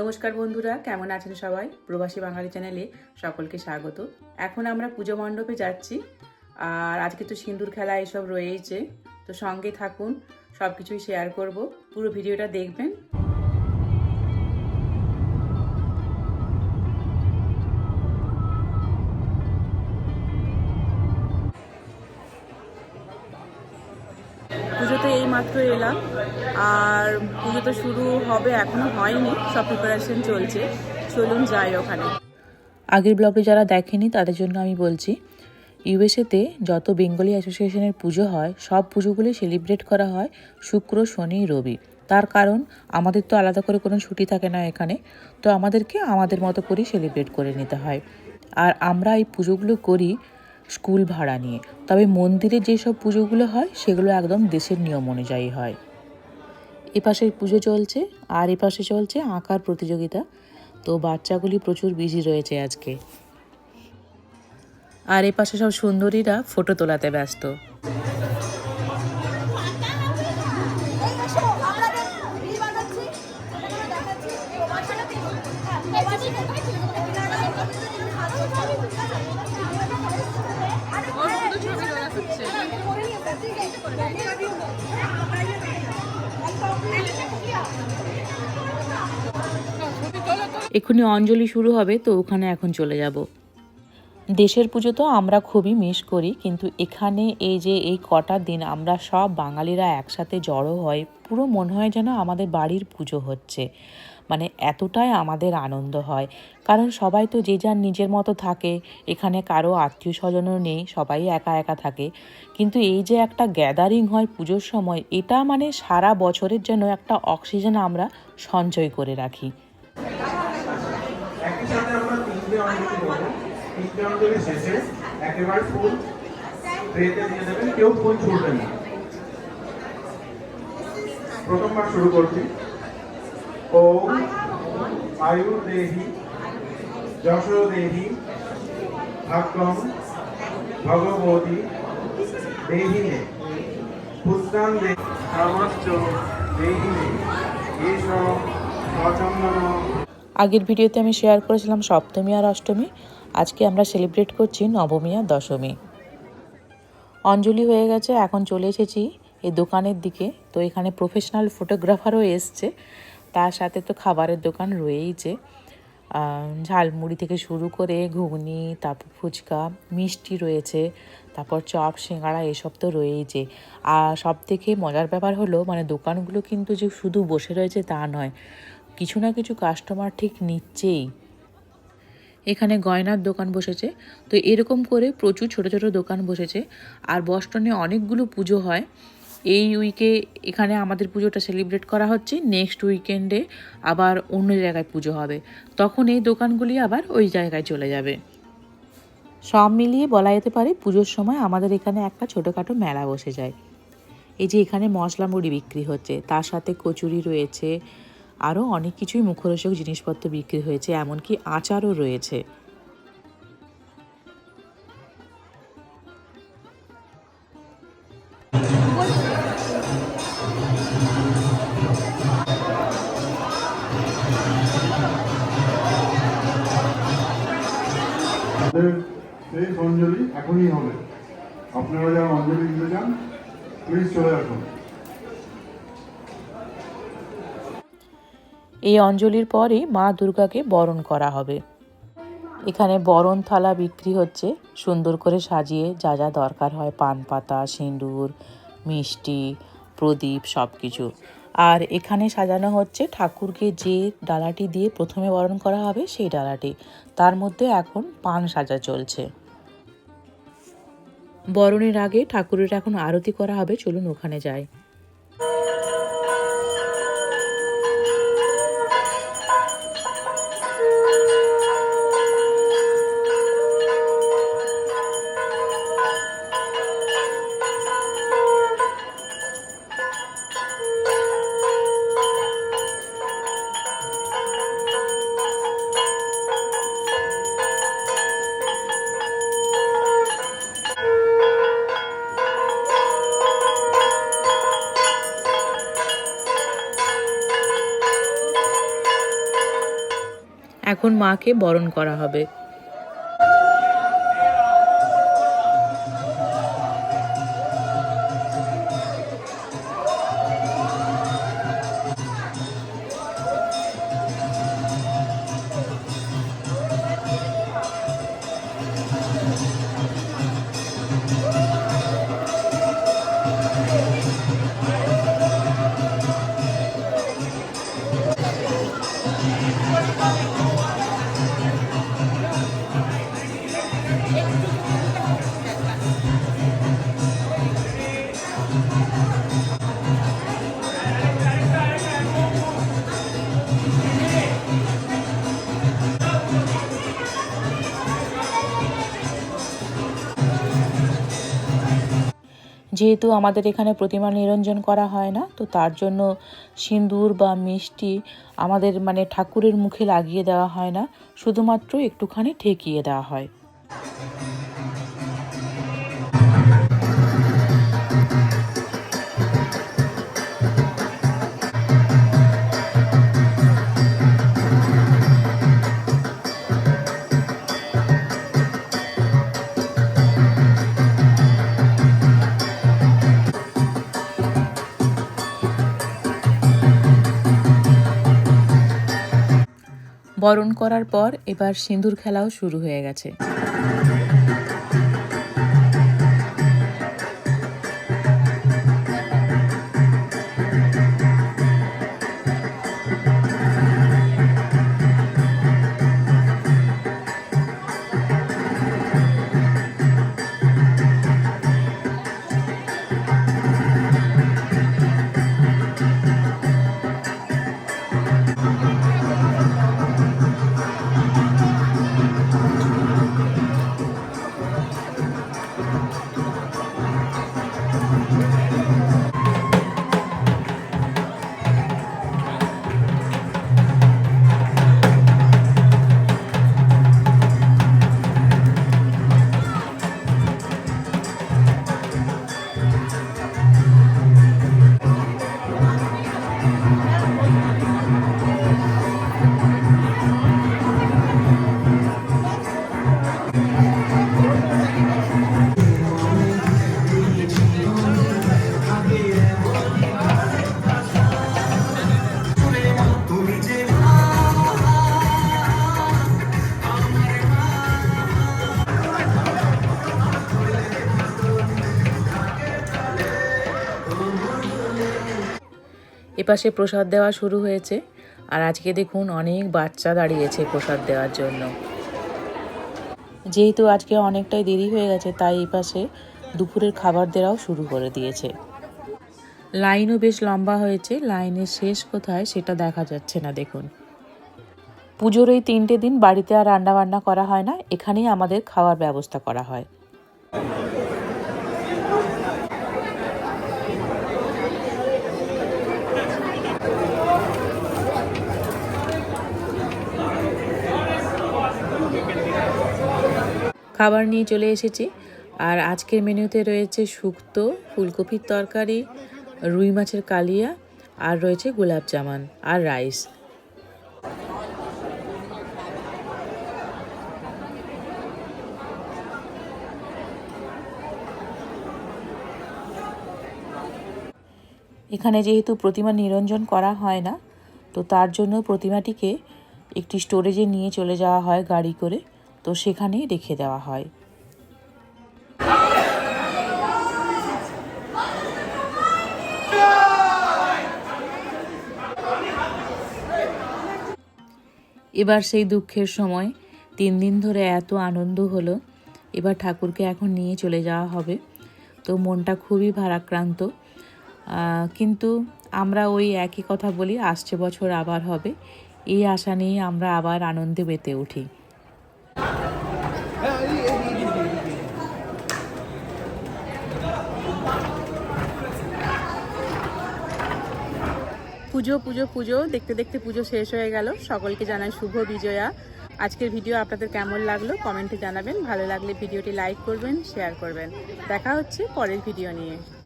নমস্কার বন্ধুরা, কেমন আছেন সবাই? প্রবাসী বাঙালি চ্যানেলে সকলকে স্বাগত। এখন আমরা পুজো মণ্ডপে যাচ্ছি, আর আজকে তো সিঁদুর খেলা এসব রয়েছে তো সঙ্গে থাকুন সব কিছুই শেয়ার করব। পুরো ভিডিওটা দেখবেন মাত্র এলাম। আর পুজো তো শুরু হবে, এখনও হয়নি, সব প্রিপারেশন চলছে। চলুন যাই ওখানে। আগের ব্লগে যারা দেখেনি, তাদের জন্য আমি বলছি ইউএসএতে যত বেঙ্গলি অ্যাসোসিয়েশনের পুজো হয়, সব পুজোগুলি সেলিব্রেট করা হয় শুক্র, শনি, রবি। তার কারণ, আমাদের তো আলাদা করে কোনো ছুটি থাকে না এখানে, তো আমাদেরকে আমাদের মতো করেই সেলিব্রেট করে নিতে হয়। আর আমরা এই পুজোগুলো করি স্কুল ভাড়া নিয়ে। তবে মন্দিরে যেসব পুজোগুলো হয়, সেগুলো একদম দেশের নিয়ম অনুযায়ী হয়। এপাশে পুজো চলছে, আর এপাশে চলছে আঁকার প্রতিযোগিতা। তো বাচ্চাগুলি প্রচুর বিজি রয়েছে আজকে। আর এপাশে সব সুন্দরীরা ফটো তোলাতে ব্যস্ত। এক্ষুনি অঞ্জলি শুরু হবে, তো ওখানে এখন চলে যাব। দেশের পুজো তো আমরা খুবই মিস করি, কিন্তু এখানে এই যে এই কটা দিন আমরা সব বাঙালিরা একসাথে জড়ো হয়, পুরো মনে হয় যেন আমাদের বাড়ির পুজো হচ্ছে। মানে এতটাই আমাদের আনন্দ হয়। কারণ সবাই তো যে যার নিজের মতো থাকে, এখানে কারও আত্মীয় স্বজনও নেই, সবাই একা একা থাকে। কিন্তু এই যে একটা গ্যাদারিং হয় পুজোর সময়, এটা মানে সারা বছরের জন্য একটা অক্সিজেন আমরা সঞ্চয় করে রাখি একই সাথে আমরা তিনটে অঞ্জলি দেবো শেষে একেবারে ট্রেতে দিয়ে দেবেন, কেউ না। প্রথমবার শুরু করছি। ও আয়ু দেহি যশ দেহি, ভাগ্যম, ভগবতী, দেহিনে। এস অচন্দন আগের ভিডিওতে আমি শেয়ার করেছিলাম সপ্তমী আর অষ্টমী। আজকে আমরা সেলিব্রেট করছি নবমী আর দশমী। অঞ্জলি হয়ে গেছে, এখন চলে এসেছি এই দোকানের দিকে। তো এখানে প্রফেশনাল ফটোগ্রাফারও এসছে, তার সাথে তো খাবারের দোকান রয়েইছে ঝালমুড়ি থেকে শুরু করে ঘুগনি, তারপর ফুচকা, মিষ্টি রয়েছে, তারপর চপ সিঙ্গাড়া এসব তো রয়েইছে আর সব থেকে মজার ব্যাপার হলো মানে দোকানগুলো কিন্তু যে শুধু বসে রয়েছে তা নয়, কিছু না কিছু কাস্টমার ঠিক নিচ্ছেই। এখানে গয়নার দোকান বসেছে। তো এরকম করে প্রচুর ছোট ছোট দোকান বসেছে। আর বস্টনে অনেকগুলো পুজো হয়। এই উইকে এখানে আমাদের পুজোটা সেলিব্রেট করা হচ্ছে। নেক্সট উইকেন্ডে আবার অন্য জায়গায় পুজো হবে। তখন এই দোকানগুলি আবার ওই জায়গায় চলে যাবে। সব মিলিয়ে বলা যেতে পারে পুজোর সময় আমাদের এখানে একটা ছোটোখাটো মেলা বসে যায়। এই যে এখানে মশলা মুড়ি বিক্রি হচ্ছে। তার সাথে কচুরি রয়েছে। আরও অনেক কিছুই মুখরোচক জিনিসপত্র বিক্রি হয়েছে, এমনকি আচারও রয়েছে। এখনই হবে। আপনারা যারা অঞ্জলি দিতে চান প্লিজ চলে আসুন। এই অঞ্জলির পরেই মা দুর্গাকে বরণ করা হবে। এখানে বরণ থালা বিক্রি হচ্ছে। সুন্দর করে সাজিয়ে যা যা দরকার হয়, পান পাতা, সিঁদুর, মিষ্টি, প্রদীপ সব কিছু আর এখানে সাজানো হচ্ছে ঠাকুরকে যে ডালাটি দিয়ে প্রথমে বরণ করা হবে সেই ডালাটি। তার মধ্যে এখন পান সাজা চলছে। বরণের আগে ঠাকুরের এখন আরতি করা হবে। চলুন ওখানে যাই। এখন মাকে বরণ করা হবে। যেহেতু আমাদের এখানে প্রতিমা নিরঞ্জন করা হয় না, তো তার জন্য সিঁদুর বা মিষ্টি আমাদের মানে ঠাকুরের মুখে লাগিয়ে দেওয়া হয় না, শুধুমাত্র একটুখানি ঠেকিয়ে দেওয়া হয়। বরণ করার পর এবার সিঁদুর খেলাও শুরু হয়ে গেছে। এপাশে প্রসাদ দেওয়া শুরু হয়েছে আর আজকে দেখুন অনেক বাচ্চা দাঁড়িয়েছে প্রসাদ দেওয়ার জন্য। যেহেতু আজকে অনেকটাই দেরি হয়ে গেছে, তাই এই পাশে দুপুরের খাবার দেওয়াও শুরু করে দিয়েছে। লাইনও বেশ লম্বা হয়েছে, লাইনের শেষ কোথায় সেটা দেখা যাচ্ছে না, দেখুন। পুজোর এই তিনটে দিন বাড়িতে আর রান্না বান্না করা হয় না, এখানেই আমাদের খাওয়ার ব্যবস্থা করা হয়। খাবার নিয়ে চলে এসেছি। আর আজকের মেনুতে রয়েছে শুক্তো, ফুলকপির তরকারি, রুই মাছের কালিয়া, আর রয়েছে গোলাপ জামান আর রাইস। এখানে যেহেতু প্রতিমা নিরঞ্জন করা হয় না, তো তার জন্য প্রতিমাটিকে একটি স্টোরেজে নিয়ে চলে যাওয়া হয় গাড়ি করে। তো সেখানেই রেখে দেওয়া হয়। এবার সেই দুঃখের সময়, তিন দিন ধরে এত আনন্দ হলো, এবার ঠাকুরকে এখন নিয়ে চলে যাওয়া হবে। তো মনটা খুবই ভারাক্রান্ত। কিন্তু আমরা ওই একই কথা বলি, আসছে বছর আবার হবে। এই আশা নিয়ে আমরা আবার আনন্দে মেতে উঠি। পুজো পুজো পুজো, দেখতে দেখতে পুজো শেষ হয়ে গেল। সকলকে জানাই শুভ বিজয়া। আজকের ভিডিও আপনাদের কেমন লাগল কমেন্টে জানাবেন। ভালো লাগলে ভিডিওটি লাইক করবেন, শেয়ার করবেন। দেখা হচ্ছে পরের ভিডিও নিয়ে।